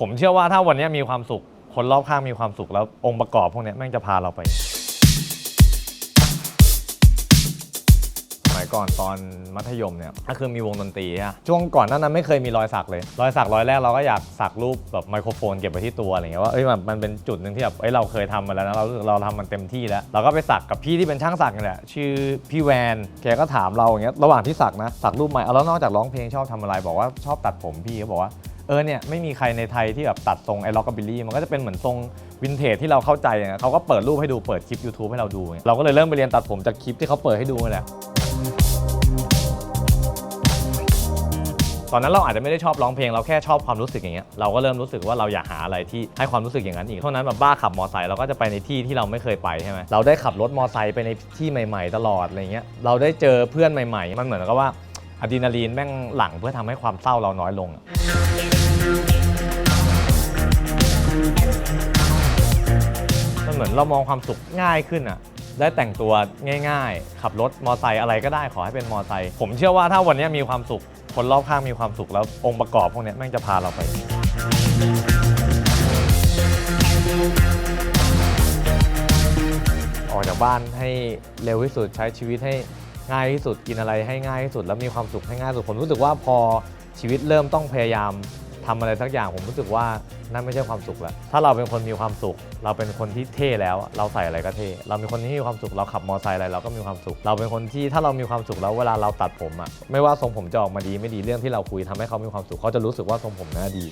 ผมเชื่อว่าถ้าวันนี้มีความสุข คนรอบข้างมีความสุขแล้วองค์ประกอบพวกนี้แม่งจะพาเราไป สมัยก่อนตอนมัธยมเนี่ยก็คือมีวงดนตรีอะช่วงก่อนหนั้นนั้นไม่เคยมีรอยสักเลย รอยสักรอยแรกเราก็อยากสักรูปแบบไมโครโฟนเก็บไว้ที่ตัวอะไรเงี้ยว่าเอ้ยมันมันเป็นจุดหนึ่งที่แบบเอ้ยเราเคยทำมาแล้วนะเรารู้สึกเราทำมันเต็มที่แล้ว เราก็ไปสักกับพี่ที่เป็นช่างสักนี่แหละชื่อพี่แวนแกก็ถามเราอย่างเงี้ยระหว่างที่สักนะสักรูปใหม่เอาแล้วนอกจากร้องเพลงชอบทำอะไรบอกว่าชอบตัดผมพี่ก็บอกว่า เออเนี่ยไม่มีใครในไทยที่แบบตัดทรงไอ้ล็อกบิลลี่มันก็จะเป็นเหมือนทรงวินเทจที่เราเข้าใจอย่างเขาก็เปิดรูปให้ดูเปิดคลิป YouTube ให้เราดูเงี้ยเราก็เลยเริ่มไปเรียนตัดผมจากคลิปที่เขาเปิดให้ดูนี่แหละตอนนั้นเราอาจจะไม่ได้ชอบร้องเพลงเราแค่ชอบความรู้สึกอย่างเงี้ยเราก็เริ่มรู้สึกว่าเราอยากหาอะไรที่ให้ความรู้สึกอย่างนั้นอีกเท่านั้นแบบบ้าขับมอไซค์เราก็จะไปในที่ที่เราไม่เคยไปใช่ไหมเราได้ขับรถมอไซค์ไปในที่ใหม่ ๆ ตลอดอะไรเงี้ยเราได้เจอเพื่อนใหม่ ๆ มันเหมือนกับว่าอะดรีนาลีนแม่งหลั่งเพื่อทำให้ความเศร้าเราน้อยลงอะ มันเหมือนเรามองความสุขง่ายขึ้นอะได้แต่งตัวง่าย ๆ ขับรถมอไซค์อะไรก็ได้ขอให้เป็นมอไซค์ผมเชื่อว่าถ้าวันนี้มีความสุข คนรอบข้างมีความสุขแล้วองค์ประกอบพวกนี้แม่งจะพาเราไป ออกจากบ้านให้เร็วที่สุดใช้ชีวิตให้ง่ายที่สุดกินอะไรให้ง่ายที่สุด แล้วมีความสุขให้ง่ายที่สุดผมรู้สึกว่าพอชีวิตเริ่มต้องพยายาม ทำอะไรสักอย่างผมรู้สึกว่านั่นไม่ใช่ความสุขแล้วถ้าเราเป็นคนมีความสุข เราเป็นคนที่เท่แล้ว เราใส่อะไรก็เท่เราเป็นคนที่มีความสุขเราขับมอเตอร์ไซค์อะไรเราก็มีความสุข เราเป็นคนที่ถ้าเรามีความสุขแล้วเวลาเราตัดผมอะไม่ว่าทรงผมจะออกมาดีไม่ดีเรื่องที่เราคุยทำให้เขามีความสุขเขาจะรู้สึกว่าทรงผมน่าดี